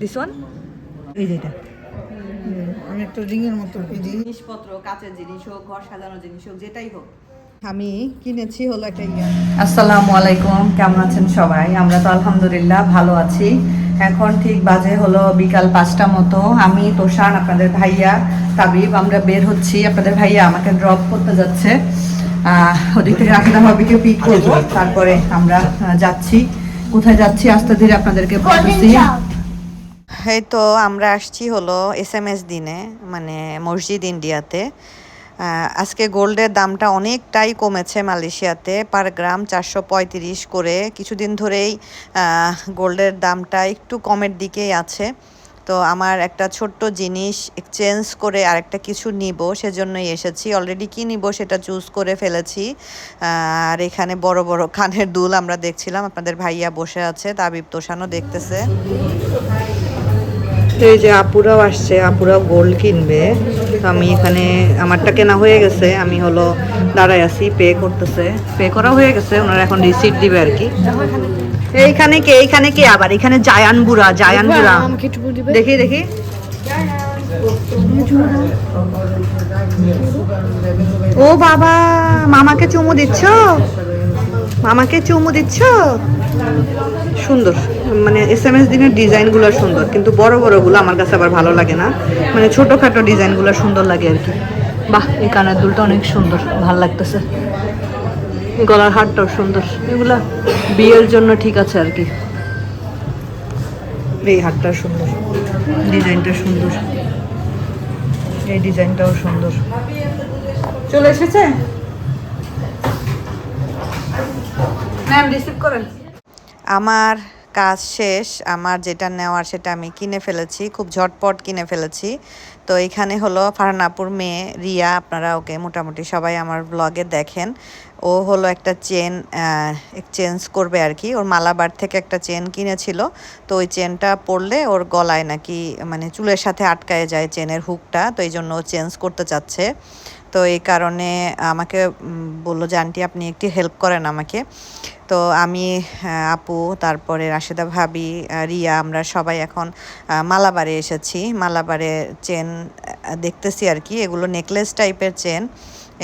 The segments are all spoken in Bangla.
দিস ওয়ান এই যে অনেকটা রিংয়ের মতো জিনিসপত্র কাচের জিনিস হোক ঘর সাজানোর জিনিস হোক যেটাই হোক। আমি কিনেছি হলো একটা আসসালামু আলাইকুম কেমন আছেন সবাই? আমরা তো আলহামদুলিল্লাহ ভালো আছি। এখন ঠিক বাজে হলো বিকাল পাঁচটা মতো। আমি তোষান আপনাদের ভাইয়া তাবিব আমরা বের হচ্ছি। আপনাদের ভাইয়া আমাকে ড্রপ করতে যাচ্ছে। ওদিক থেকে রাখিদা ভাবিকে পিক করব। তারপরে আমরা যাচ্ছি। কোথায় যাচ্ছি? আস্তে ধীরে আপনাদেরকে বলতেছি। এই তো আমরা আসছি হলো এস এম এস দিনে মানে মসজিদ ইন্ডিয়াতে। আজকে গোল্ডের দামটা অনেকটাই কমেছে মালয়েশিয়াতে পার গ্রাম চারশো পঁয়ত্রিশ করে। কিছুদিন ধরেই গোল্ডের দামটা একটু কমের দিকেই আছে। তো আমার একটা ছোট্ট জিনিস এক্সচেঞ্জ করে আরেকটা কিছু নিব, সেজন্যই এসেছি। অলরেডি কি নিব সেটা চুজ করে ফেলেছি। আর এখানে বড় বড় কানের দুল আমরা দেখছিলাম, আপনাদের ভাইয়া বসে আছে, তাবিব তোষানও দেখতেছে। এই যে আপুরাও আসছে, আপুরাও গোল্ড কিনবে। আমি এখানে, আমারটা কেনা হয়ে গেছে, আমি হলো দাঁড়ায় আছি পে করতেছে। পে করা হয়ে গেছে, ওনারা এখন রিসিট দিবে আর কি। এইখানে কে এইখানে কে আবার? এখানে জায়ান বুড়া জায়ান বুড়া। দেখি দেখি। ও বাবা মামাকে চুমু দিচ্ছ? মামাকে চুমু দিচ্ছ? সুন্দর। মানে এস এম এস দিনের ডিজাইনগুলো সুন্দর কিন্তু বড় বড়গুলো আমার কাছে আবার ভালো লাগে না। মানে ছোটোখাটো ডিজাইনগুলো সুন্দর লাগে আর কি। বাহ এই কানের দুলটা অনেক সুন্দর ভালো লাগতেছে। গলার হারটাও সুন্দর। এগুলা বিয়ের জন্য ঠিক আছে আর কি। এই হারটা সুন্দর। ডিজাইনটা সুন্দর। এই ডিজাইনটাও সুন্দর। চলে এসেছে? ম্যাম রিসিভ করেন। আমার কাজ শেষ। আমার যেটা নেওয়ার সেটা আমি কিনে ফেলেছি। খুব ঝটপট কিনে ফেলেছি। তো এখানে হলো ফারহানাপুর মেয়ে রিয়া। আপনারা ওকে মোটামুটি সবাই আমার ব্লগে দেখেন। ও হলো একটা চেন এক্সচেঞ্জ করবে আর কি। ওর মালাবার থেকে একটা চেন কিনেছিল। তো ওই চেনটা পরলে ওর গলায় নাকি মানে চুলের সাথে আটকায় যায় চেনের হুকটা। তো এই জন্য ও চেঞ্জ করতে চাচ্ছে। তো এই কারণে আমাকে বলল যে আপনি একটি হেল্প করেন আমাকে। তো আমি আপু, তারপরে রাশেদা ভাবি রিয়া, আমরা সবাই এখন মালাবারে এসেছি। মালাবারে চেন দেখতেছি আর কি। এগুলো নেকলেস টাইপের চেন।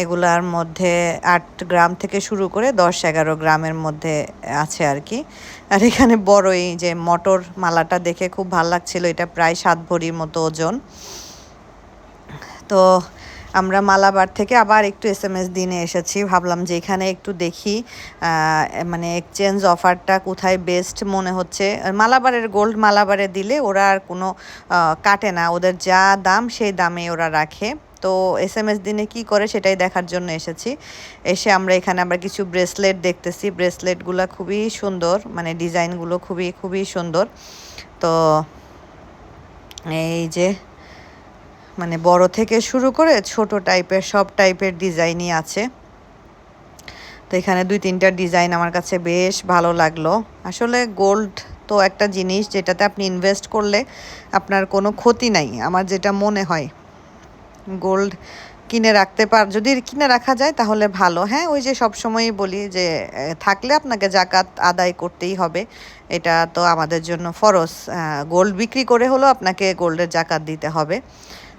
এগুলার মধ্যে আট গ্রাম থেকে শুরু করে দশ, এগারো গ্রামের মধ্যে আছে আর কি। আর এখানে বড় এই যে মটর মালাটা দেখে খুব ভালো লাগছিল, এটা প্রায় সাত ভরির মতো ওজন। তো আমরা মালাবার থেকে আবার একটু এস এম এস দিনে এসেছি, ভাবলাম যে এখানে একটু দেখি মানে এক্সচেঞ্জ অফারটা কোথায় বেস্ট মনে হচ্ছে। মালাবারের গোল্ড মালাবারে দিলে ওরা আর কোনো কাটে না, ওদের যা দাম সেই দামে ওরা রাখে। তো এস এম এস দিনে কি করে সেটাই দেখার জন্য এসেছি। এসে আমরা এখানে আবার কিছু ব্রেসলেট দেখতেছি। ব্রেসলেটগুলো খুবই সুন্দর মানে ডিজাইনগুলো খুবই খুবই সুন্দর। তো এই যে মানে বড় থেকে শুরু করে ছোট টাইপের, সব টাইপের ডিজাইনই আছে। তো এখানে দুই তিনটা ডিজাইন আমার কাছে বেশ ভালো লাগল। আসলে গোল্ড তো একটা জিনিস যেটাতে আপনি ইনভেস্ট করলে আপনার কোনো ক্ষতি নাই। আমার যেটা মনে হয়। গোল্ড কিনে রাখতে পার, যদি কিনে রাখা যায় তাহলে ভালো। হ্যাঁ ওই যে সব সময়ই বলি যে থাকলে আপনাকে জাকাত আদায় করতেই হবে। এটা তো আমাদের জন্য ফরজ। গোল্ড বিক্রি করে হলেও আপনাকে গোল্ডের জাকাত দিতে হবে।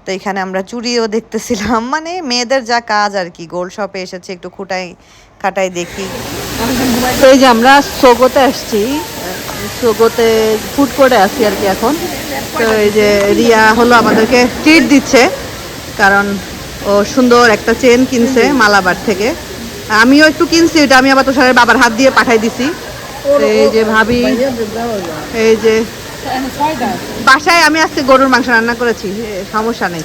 তো এখানে আমরা চুরিও দেখতেছিলাম। মানে মেয়েদের যা কাজ আর কি গোল্ড শপে এসেছে, একটু খুঁটাই খাটাই দেখি। এই যে আমরা সোগোতে আসছি, সোগোতে ফুড কোর্টে আছি আর কি এখন। তো এই যে রিয়া হলো আমাদেরকে ট্রিট দিচ্ছে। কারণ ও সুন্দর একটা চেন কিনছে মালাবার থেকে। আমিও একটু কিনছি ওইটা আমি আবার তোষারের বাবার হাত দিয়ে পাঠাই দিছি। এই যে ভাবি এই যে বাসায় আমি আজকে গরুর মাংস রান্না করেছি সমস্যা নেই।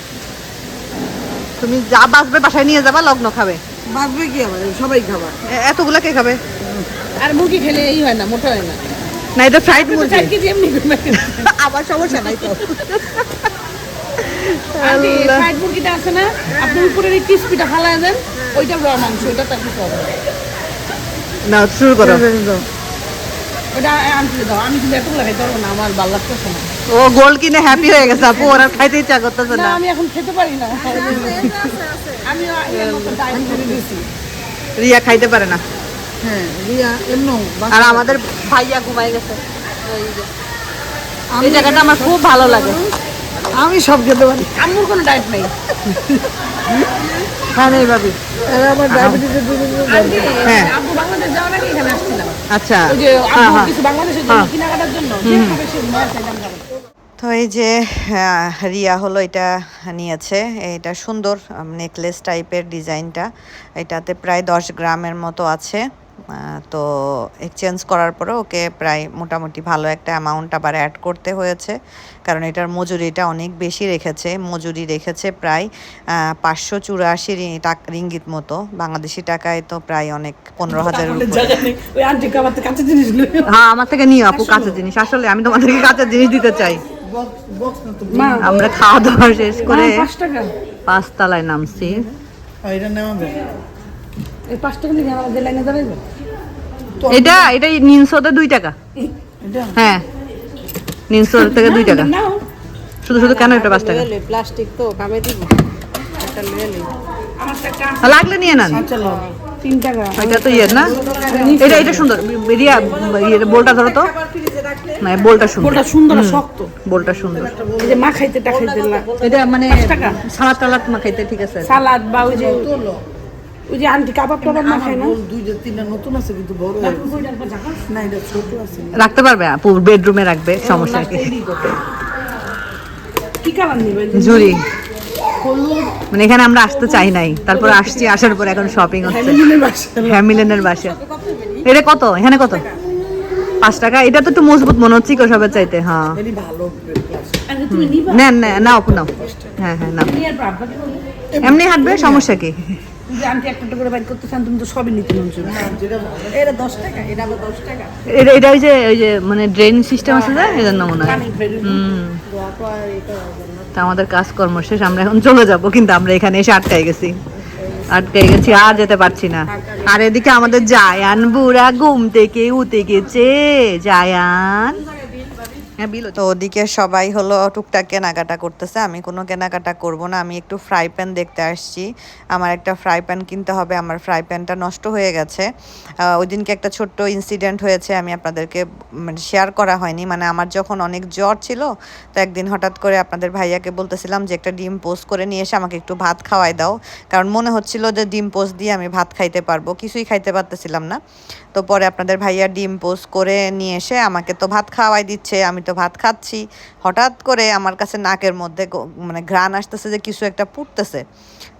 তুমি যা বাঁচবে বাসায় নিয়ে যাবা লগ্ন খাবে। বাঁচবে কি সবাই খাবার। এ- এতগুলা কে খাবে? আর মুরগি খেলে এই হয় না মোটা হয় না। না এটা ফ্রাইড মুরগি। আবার সমস্যা নাই তো। ফ্রাইড মুরগিটা আছে না আপনি উপরের এই ক্রিসপিটা ফালায় দেন ওইটা র মাংস ওইটা তার কিছু না। শুরু করো। ওটা আনতে দাও আমি কিন্তু এতগুলো খাইতে পারব না আমার ভালো লাগতেছে না। ও গোল্ড কিনে হ্যাপি হয়ে গেছে আপু ওরা খাইতে ইচ্ছা করতেছে না না। আমি এখন খেতে পারি না। আমি এর মতো ডায়েট করে দিয়েছি। রিয়া খাইতে পারে না। হ্যাঁ রিয়া আর আমাদের ভাইয়া ঘুমাই গেছে। এই জায়গাটা আমার খুব ভালো লাগে। আমি সব খেতে পারি। আম্মুর কোনো ডায়েট নেই। হ্যাঁ নেই ভাবি। আমার ডায়াবেটিসের হ্যাঁ। আব্বু বাংলাদেশ যাওয়ার আগে এখানে আসছিলাম। আচ্ছা। ওই যে হ্যাঁ, আব্বু হ্যাঁ। কিছু বাংলাদেশের জন্য কেনাকাটার জন্য যে সে মাছ চাইলাম তো এই যে রিয়া হলো এটা নিয়েছে। এটা সুন্দর নেকলেস টাইপের ডিজাইনটা। এটাতে প্রায় দশ গ্রামের মতো আছে। তো এক্সচেঞ্জ করার পরে ওকে প্রায় মোটামুটি ভালো একটা অ্যামাউন্ট আবার অ্যাড করতে হয়েছে। কারণ এটার মজুরিটা অনেক বেশি রেখেছে। মজুরি রেখেছে প্রায় পাঁচশো চুরাশি রিঙ্গিত মতো। বাংলাদেশি টাকায় তো প্রায় অনেক পনেরো হাজার হ্যাঁ আমার থেকে নিও আপু কাঁচা জিনিস। আসলে আমি তোমাদেরকে কাঁচা জিনিস দিতে চাই। বক্স বক্স না তো মা আমরা খাওয়া দাওয়া শেষ করে টাকা। পাঁচতলায় নামছি আর এটা নেওয়া যায় এই পাঁচ টাকা নিয়ে আমাদের লাইনে দাঁড়াইবে? এটা এটা নিনশোতে দুই টাকা। এটা? হ্যাঁ নিনশো থেকে দুই টাকা। শুধু শুধু কেন এটা পাঁচ টাকা? প্লাস্টিক তো কামে দিব। লাগলে নিয়ে নেন। আচ্ছা এটা তো ইয়ে না? এটা এটা সুন্দর। রিয়া ইয়ে বোলটা ধরো তো। না বোলটা সুন্দর। ওটা সুন্দর শক্ত। বোলটা সুন্দর। এই যে মা খাইতে টা খাইতে না। এটা মানে সালাদ টালাদ মাখাইতে ঠিক আছে। সালাদ বা ওই যে তোলো ওই যে আন্টি কাবাব টাবাব মা খায় না? দুইটা তিনটা নতুন আছে কিন্তু বড় হয়ে। না এটা ছোট আছে। রাখতে পারবে? আপু বেডরুমে রাখবে সমস্যা কি? কি কালার নিবে? জুরি মানে এখানে আমরা আসতে চাই নাই। তারপর আসছি আসার পর এখন শপিং হচ্ছে। ফ্যামিলিনের বাসা। এটা কত? এখানে কত? পাঁচ টাকা? এটা তো একটু মজবুত মনে হচ্ছে কেউ সবের চাইতে হ্যাঁ। নিবা? নেন না নাও নাও। হ্যাঁ হ্যাঁ নাও। এমনি হাঁটবে সমস্যা কি? যে আন্টি একটা একটা করে বাইর করতে চান তুমি তো সবই নিতে মন চায়। যেটা ভালো এটা 10 টাকা এটা আবার 10 টাকা। এটা এটা ওই যে ওই যে মানে ড্রেন সিস্টেম আছে যে এই মনে হয় পানি বের হইবে। হুম। দোয়া তো আর এটা হবে না। তা আমাদের কাজকর্ম শেষ আমরা এখন চলে যাব কিন্তু আমরা এখানে এসে আটকাই গেছি। আটকাই গেছি আর যেতে পারছি না। আর এদিকে আমাদের জায়ান বুড়া ঘুম থেকে উঠে গেছে। জায়ান। তো ওদিকে সবাই হলো টুকটাক কেনাকাটা করতেছে। আমি কোনো কেনাকাটা করব না। আমি একটু ফ্রাই প্যান দেখতে আসছি। আমার একটা ফ্রাই প্যান কিনতে হবে। আমার ফ্রাই প্যানটা নষ্ট হয়ে গেছে। ওই দিনকে একটা ছোট্ট ইনসিডেন্ট হয়েছে। আমি আপনাদেরকে মানে শেয়ার করা হয়নি। মানে আমার যখন অনেক জ্বর ছিল, তো একদিন হঠাৎ করে আপনাদের ভাইয়াকে বলতেছিলাম যে একটা ডিম পোস্ট করে নিয়ে এসে আমাকে একটু ভাত খাওয়াই দাও। কারণ মনে হচ্ছিল যে ডিম পোস্ট দিয়ে আমি ভাত খাইতে পারব। কিছুই খাইতে পারতেছিলাম না। তো পরে আপনাদের ভাইয়া ডিম পোস্ট করে নিয়ে এসে আমাকে তো ভাত খাওয়াই দিচ্ছে। আমি তো ভাত খাচ্ছি। হঠাৎ করে আমার কাছে নাকের মধ্যে মানে ঘ্রাণ আসতেছে যে কিছু একটা পুড়তেছে।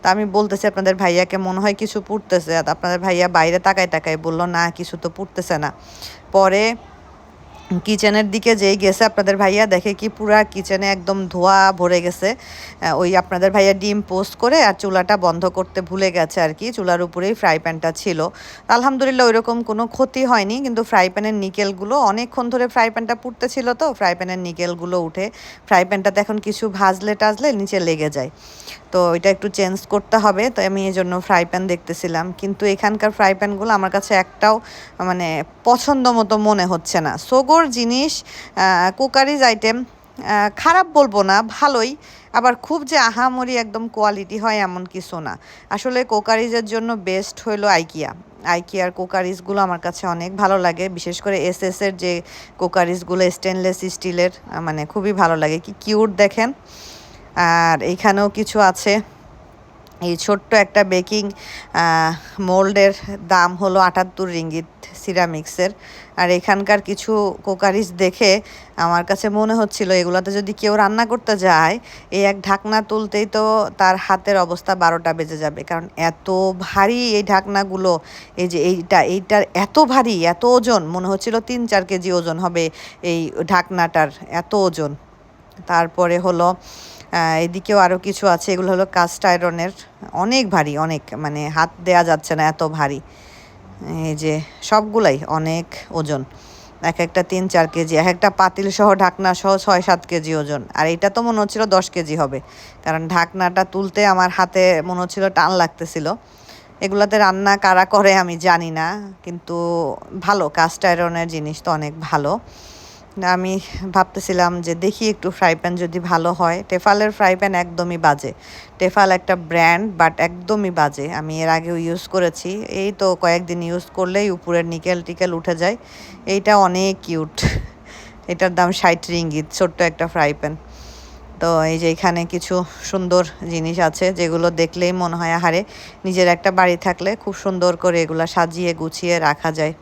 তা আমি বলতেছি, আপনাদের ভাইয়াকে মনে হয় কিছু পুড়তেছে। আর আপনাদের ভাইয়া বাইরে তাকায় তাকায় বলল, না, কিছু তো পুড়তেছে না। পরে কিচেনের দিকে যেই গেছে, আপনাদের ভাইয়া দেখে কি পুরা কিচেনে একদম ধোয়া ভরে গেছে। ওই আপনাদের ভাইয়া ডিম পোস্ট করে আর চুলাটা বন্ধ করতে ভুলে গেছে আর কি, চুলার উপরেই ফ্রাই প্যানটা ছিল। আলহামদুলিল্লাহ ওইরকম কোনো ক্ষতি হয়নি, কিন্তু ফ্রাই প্যানের নিকেলগুলো অনেকক্ষণ ধরে ফ্রাই প্যানটা পুড়তে ছিল তো, ফ্রাই প্যানের নিকেলগুলো উঠে ফ্রাই প্যানটাতে এখন কিছু ভাজলে টাজলে নিচে লেগে যায়। তো এটা একটু চেঞ্জ করতে হবে, তো আমি এই জন্য ফ্রাই প্যান দেখতেছিলাম। কিন্তু এখানকার ফ্রাই প্যানগুলো আমার কাছে একটাও মানে পছন্দ মতো মনে হচ্ছে না। সোগোর জিনিস কুকারিজ আইটেম খারাপ বলব না, ভালোই। আবার খুব যে আহামরি একদম কোয়ালিটি হয় এমন কিছু না। আসলে কোকারিজের জন্য বেস্ট হলো আইকিয়া আইকিয়ার কোকারিজগুলো আমার কাছে অনেক ভালো লাগে। বিশেষ করে এস এর যে কোকারিজগুলো স্টেনলেস স্টিলের মানে খুবই ভালো লাগে। কি কিউট দেখেন? আর এইখানেও কিছু আছে। এই ছোট্ট একটা বেকিং মোল্ডের দাম হলো আটাত্তর রিঙ্গিত সিরামিক্সের। আর এখানকার কিছু কোকারিজ দেখে আমার কাছে মনে হচ্ছিল, এগুলোতে যদি কেউ রান্না করতে যায়, এই এক ঢাকনা তুলতেই তো তার হাতের অবস্থা বারোটা বেজে যাবে। কারণ এত ভারী এই ঢাকনাগুলো, এই যে এইটা, এইটার এত ভারী, এত ওজন, মনে হচ্ছিল তিন চার কেজি ওজন হবে এই ঢাকনাটার, এত ওজন। তারপরে হলো এদিকেও আরও কিছু আছে, এগুলো হলো কাস্ট আয়রনের। অনেক ভারী, অনেক মানে হাত দেয়া যাচ্ছে না এত ভারী। এই যে সবগুলাই অনেক ওজন। এক একটা তিন, চার কেজি, এক একটা পাতিল সহ, ঢাকনা সহ ছয়, সাত কেজি ওজন। আর এটা তো মনে হচ্ছিল দশ কেজি হবে, কারণ ঢাকনাটা তুলতে আমার হাতে মনে হচ্ছিল টান লাগতেছিল। এগুলাতে রান্না কারা করে আমি জানি না, কিন্তু ভালো, কাস্ট আয়রনের জিনিস তো অনেক ভালো। আমি ভাবতেছিলাম যে দেখি একটু ফ্রাই প্যান যদি ভালো হয়। টেফালের ফ্রাই প্যান একদমই বাজে। টেফাল একটা ব্র্যান্ড, বাট একদমই বাজে। আমি এর আগেও ইউজ করেছি। এই তো কয়েকদিন ইউজ করলেই উপরের নিকেল টিকেল উঠে যায়। এইটা অনেক কিউট। এটার দাম ষাট রিঙ্গিত, ছোট্ট একটা ফ্রাই প্যান। তো এই যে এখানে কিছু সুন্দর জিনিস আছে, যেগুলো দেখলেই মনে হয়, আহারে, নিজের একটা বাড়ি থাকলে খুব সুন্দর করে এগুলো সাজিয়ে গুছিয়ে রাখা যায়।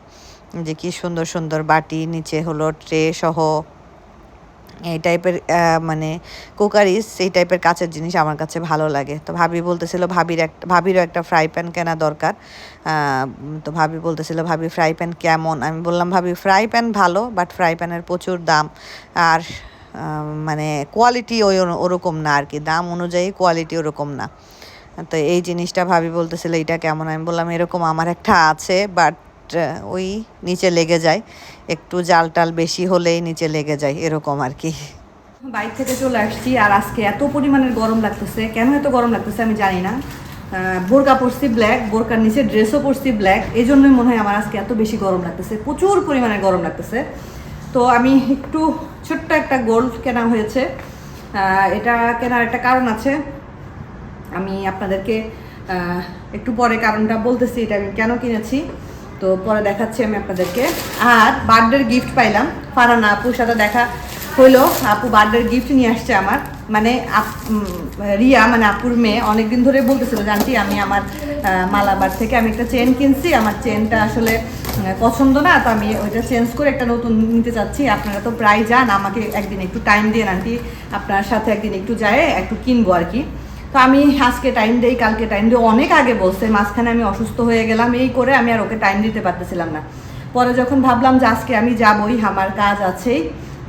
যে কি সুন্দর সুন্দর বাটি, নিচে হলো ট্রে সহ এই টাইপের মানে কুকারিস, এই টাইপের কাছের জিনিস আমার কাছে ভালো লাগে। তো ভাবি বলতেছিল ভাবির একটা ভাবিরও একটা ফ্রাই প্যান কেনা দরকার। তো ভাবি বলতেছিল, ভাবি ফ্রাই প্যান কেমন? আমি বললাম, ভাবি ফ্রাই প্যান ভালো বাট ফ্রাই প্যানের প্রচুর দাম। আর মানে কোয়ালিটি ওই ওরকম না আর কি দাম অনুযায়ী কোয়ালিটি ওরকম না। তো এই জিনিসটা ভাবি বলতেছিল, এইটা কেমন? আমি বললাম, এরকম আমার একটা আছে বাট ওই নিচে লেগে যায়। একটু জাল টাল বেশি হলেই নিচে লেগে যায়, এরকম আর কি। বাইক থেকে চলে আসছি আর আজকে এত পরিমাণের গরম লাগতেছে। কেন এত গরম লাগতেছে আমি জানি না। বোরকা পরছি ব্ল্যাক বোরকার নিচে ড্রেসও পরছি ব্ল্যাক এই জন্যই মনে হয় আমার আজকে এত বেশি গরম লাগতেছে। প্রচুর পরিমাণে গরম লাগতেছে। তো আমি একটু ছোট্ট একটা গোল্ড কেনা হয়েছে। এটা কেনার একটা কারণ আছে। আমি আপনাদেরকে একটু পরে কারণটা বলতেছি এটা আমি কেন কিনেছি। তো পরে দেখাচ্ছি আমি আপনাদেরকে। আর বার্থডের গিফট পাইলাম। ফারানা আপুর সাথে দেখা হলো আপু বার্থডের গিফট নিয়ে আসছে আমার। মানে রিয়া মানে আপুর মেয়ে, অনেকদিন ধরে বলতেছিল জানটি আমি আমার মালাবার থেকে আমি একটা চেন কিনছি। আমার চেনটা আসলে পছন্দ না, তো আমি ওইটা চেঞ্জ করে একটা নতুন নিতে চাচ্ছি। আপনারা তো প্রায় যান, আমাকে একদিন একটু টাইম দিয়ে আন্টি। আপনার সাথে একদিন একটু যায় একটু কিনবো আর কি। তো আমি আজকে টাইম দেই, কালকে টাইম দিই, অনেক আগে বলছে, মাঝখানে আমি অসুস্থ হয়ে গেলাম, এই করে আমি আর ওকে টাইম দিতে পারতেছিলাম না। পরে যখন ভাবলাম যে আজকে আমি যাবই, আমার কাজ আছেই,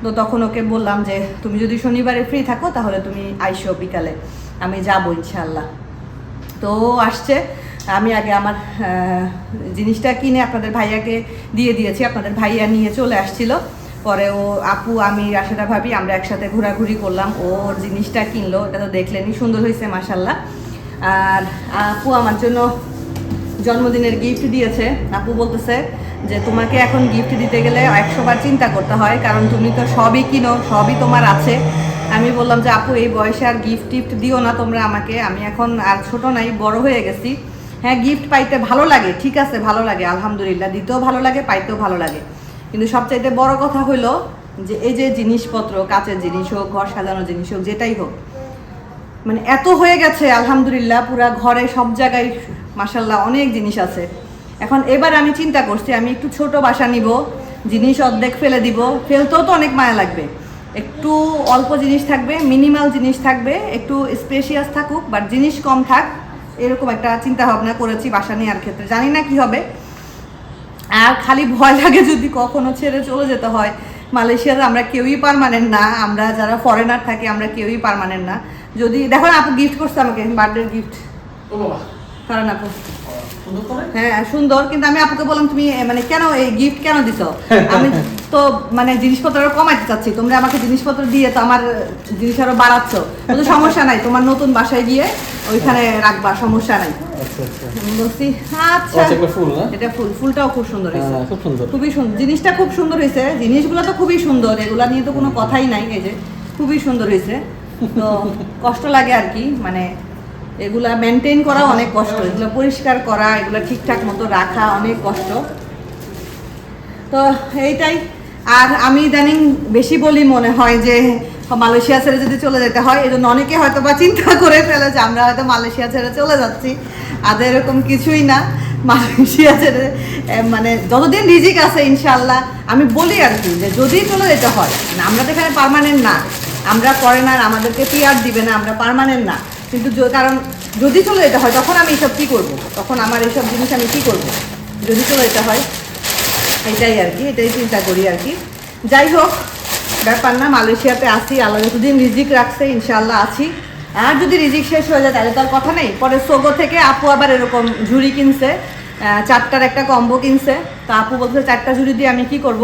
তো তখন ওকে বললাম যে, তুমি যদি শনিবারে ফ্রি থাকো, তাহলে তুমি আইসো বিকালে। আমি যাব ইনশাল্লাহ তো আসছে। আমি আগে আমার জিনিসটা কিনে আপনাদের ভাইয়াকে দিয়ে দিয়েছি, আপনাদের ভাইয়া নিয়ে চলে আসছিল। পরে ও আপু, আমি, রাশেদা ভাবি, আমরা একসাথে ঘোরাঘুরি করলাম। ওর জিনিসটা কিনলো, এটা তো দেখলেনই, সুন্দর হয়েছে মাসাল্লাহ আর আপু আমার জন্য জন্মদিনের গিফট দিয়েছে। আপু বলতেছে যে, তোমাকে এখন গিফট দিতে গেলে একশোবার চিন্তা করতে হয়, কারণ তুমি তো সবই কিনো, সবই তোমার আছে। আমি বললাম যে, আপু, এই বয়সে আর গিফট টিফট দিও না তোমরা আমাকে, আমি এখন আর ছোট নাই, বড় হয়ে গেছি। হ্যাঁ গিফট পাইতে ভালো লাগে, ঠিক আছে, ভালো লাগে, আলহামদুলিল্লাহ, দিতেও ভালো লাগে, পাইতেও ভালো লাগে। কিন্তু সবচাইতে বড় কথা হলো যে এই যে জিনিসপত্র, কাঁচের জিনিস হোক, ঘর সাজানোর জিনিস হোক, যেটাই হোক মানে এত হয়ে গেছে, আলহামদুলিল্লাহ, পুরা ঘরে সব জায়গায় মাসাল্লাহ অনেক জিনিস আছে। এখন এবার আমি চিন্তা করছি, আমি একটু ছোট বাসা নিব, জিনিস অর্ধেক ফেলে দিব, ফেলতেও তো অনেক মায়া লাগবে। একটু অল্প জিনিস থাকবে, মিনিমাল জিনিস থাকবে, একটু স্পেশিয়াস থাকুক, বাট জিনিস কম থাক, এরকম একটা চিন্তা ভাবনা করেছি বাসা নেওয়ার ক্ষেত্রে। জানি না কি হবে আর খালি ভয় লাগে যদি কখনো ছেড়ে চলে যেতে হয়। মালয়েশিয়ার আমরা কেউই পারমানেন্ট না আমরা যারা ফরেনার থাকি আমরা কেউই পারমানেন্ট না। যদি দেখো আপু গিফট করছে আমাকে বার্থডে গিফট কারণ আপু। হ্যাঁ সুন্দর কিন্তু আমি আপুকে বললাম তুমি মানে কেন এই গিফট কেন দিছো? আমি তো মানে জিনিসপত্র কমাইতে চাচ্ছি তোমরা আমাকে জিনিসপত্র দিয়ে তো আমার জিনিস আরও বাড়াচ্ছ। বলছে, সমস্যা নাই তোমার নতুন বাসায় গিয়ে ওইখানে রাখবা সমস্যা নাই। আচ্ছা আচ্ছা। বলছি আচ্ছা। এটা ফুল ফুলটাও খুব সুন্দর হয়েছে। হ্যাঁ, সুন্দর। খুবই সুন্দর জিনিসটা খুব সুন্দর হয়েছে জিনিসগুলো তো খুবই সুন্দর এগুলা নিয়ে তো কোনো কথাই নাই এই যে খুবই সুন্দর হয়েছে। তো কষ্ট লাগে আর কি মানে এগুলা মেনটেন করা অনেক কষ্ট। এগুলো পরিষ্কার করা, এগুলো ঠিকঠাক মতো রাখা অনেক কষ্ট। তো এইটাই। আর আমি ইদানিং বেশি বলি মনে হয় যে, মালয়েশিয়া ছেড়ে যদি চলে যেতে হয়, এই জন্য অনেকে হয়তো বা চিন্তা করে ফেলে যে, আমরা হয়তো মালয়েশিয়া ছেড়ে চলে যাচ্ছি। আর এরকম কিছুই না। মালয়েশিয়া ছেড়ে মানে যতদিন রিজিক আছে ইনশাল্লাহ আমি বলি আর কি যে, যদি চলে যেতে হয় আমরা তো এখানে পারমানেন্ট না। আমরা ফরেনার আমাদেরকে পিআর দিবে না, আমরা পারমানেন্ট না। কিন্তু কারণ যদি চলে যেতে হয়, তখন আমি এসব কী করব? তখন আমার এইসব জিনিস আমি কী করব? যদি চলে যেতে হয়, এটাই আর কি, এটাই চিন্তা করি আর কি। যাই হোক, ব্যাপার না, মালয়েশিয়াতে আসি আল্লাহ যতদিন রিজিক রাখছে ইনশাল্লাহ আছি। আর যদি রিজিক শেষ হয়ে যায়, তাহলে তার কথা নেই। পরে সোগো থেকে আপু আবার এরকম ঝুড়ি কিনছে চারটার একটা কম্বো কিনছে। তা আপু বলছে, চারটা ঝুড়ি দিয়ে আমি কি করব?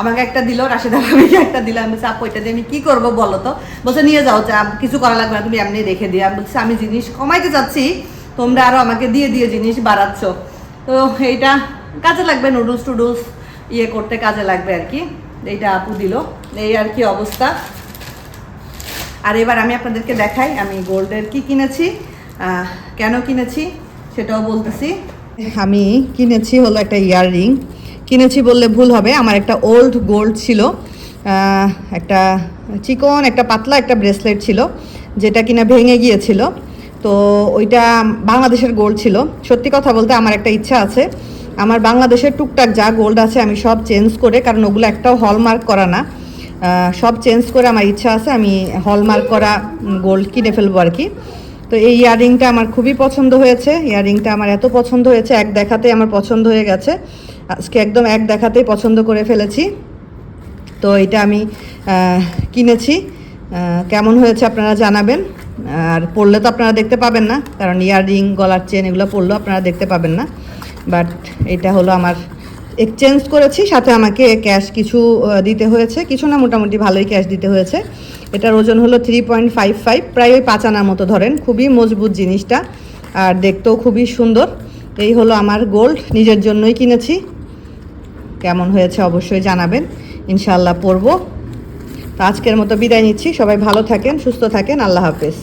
আমাকে একটা দিল, রাশেদা ভাবিকে একটা দিলাম বলছে, আপু, এটা দিয়ে আমি কি করব বলো তো? বলছে, নিয়ে যাও কিছু করা লাগবে না, তুমি এমনি রেখে দিয়ে আমি বলছি, আমি জিনিস কমাইতে চাচ্ছি, তোমরা আরও আমাকে দিয়ে দিয়ে জিনিস বাড়াচ্ছ। তো এইটা কাজে লাগবে নুডলস টুডলস ইয়ে করতে কাজে লাগবে আর কি। এইটা আপু দিল, এই আর কি অবস্থা। আর এবার আমি আপনাদেরকে দেখাই, আমি গোল্ডের কি কিনেছি কেন কিনেছি, সেটাও বলতেছি। আমি কিনেছি হলো একটা ইয়াররিং। কিনেছি বললে ভুল হবে। আমার একটা ওল্ড গোল্ড ছিল একটা চিকন, একটা পাতলা, একটা ব্রেসলেট ছিল, যেটা কিনা ভেঙে গিয়েছিল। তো ওইটা বাংলাদেশের গোল্ড ছিল। সত্যি কথা বলতে আমার একটা ইচ্ছা আছে। আমার বাংলাদেশের টুকটাক যা গোল্ড আছে আমি সব চেঞ্জ করে, কারণ ওগুলো একটাও হলমার্ক করা না। সব চেঞ্জ করে আমার ইচ্ছা আছে আমি হলমার্ক করা গোল্ড কিনে ফেলব আর কি। তো এই ইয়াররিংটা আমার খুবই পছন্দ হয়েছে। ইয়াররিংটা আমার এত পছন্দ হয়েছে, এক দেখাতে আমার পছন্দ হয়ে গেছে। আজকে একদম এক দেখাতেই পছন্দ করে ফেলেছি। তো এটা আমি কিনেছি। কেমন হয়েছে আপনারা জানাবেন। আর পড়লে তো আপনারা দেখতে পাবেন না, কারণ ইয়াররিং, গলার চেন এগুলো পড়লেও আপনারা দেখতে পাবেন না। বাট এটা হলো আমার এক্সচেঞ্জ করেছি, সাথে আমাকে ক্যাশ কিছু দিতে হয়েছে। কিছু না, মোটামুটি ভালোই ক্যাশ দিতে হয়েছে। এটার ওজন হলো থ্রি পয়েন্ট ফাইভ ফাইভ প্রায় ওই পাঁচানার মতো ধরেন। খুবই মজবুত জিনিসটা, আর দেখতেও খুবই সুন্দর। এই হলো আমার গোল্ড নিজের জন্যই কিনেছি। কেমন হয়েছে অবশ্যই জানাবেন ইনশাল্লাহ পরবো। তো আজকের মতো বিদায় নিচ্ছি, সবাই ভালো থাকেন, সুস্থ থাকেন, আল্লাহ হাফেজ।